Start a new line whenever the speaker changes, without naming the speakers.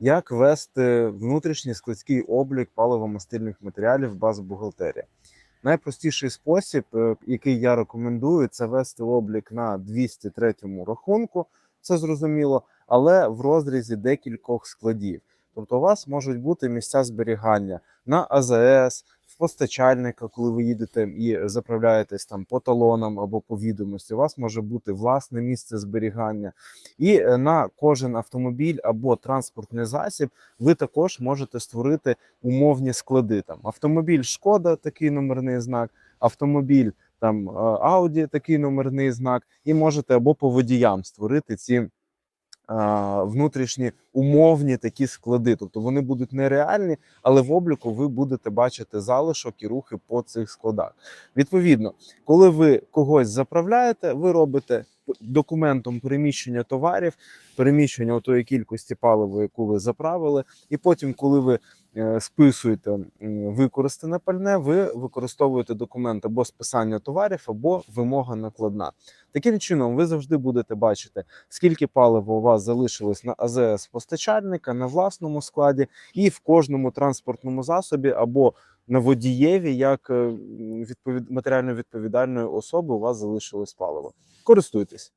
Як вести внутрішній складський облік паливо-мастильних матеріалів баз бухгалтерія? Найпростіший спосіб, е, який я рекомендую, це вести облік на 203 рахунку, це зрозуміло, але в розрізі декількох складів. Тобто у вас можуть бути місця зберігання на АЗС, постачальника, коли ви їдете і заправляєтесь там по талонам або по відомості. У вас може бути власне місце зберігання. І е, на кожен автомобіль або транспортний засіб ви також можете створити умовні склади. Там автомобіль Шкода, такий номерний знак, автомобіль там Audi, такий номерний знак, і можете або по водіям створити ці. Внутрішні умовні такі склади, тобто вони будуть нереальні, але в обліку ви будете бачити залишок і рухи по цих складах. Відповідно, коли ви когось заправляєте, ви робите документом переміщення товарів, переміщення тої кількості палива, яку ви заправили, і потім, коли ви е, списуєте використане пальне, ви використовуєте документ або списання товарів, або вимога накладна. Таким чином, ви завжди будете бачити, скільки палива у вас залишилось на АЗС постачальника на власному складі, і в кожному транспортному засобі або на водієві, як е, відповід... матеріально відповідальної особи, у вас залишилось паливо. Користуйтесь.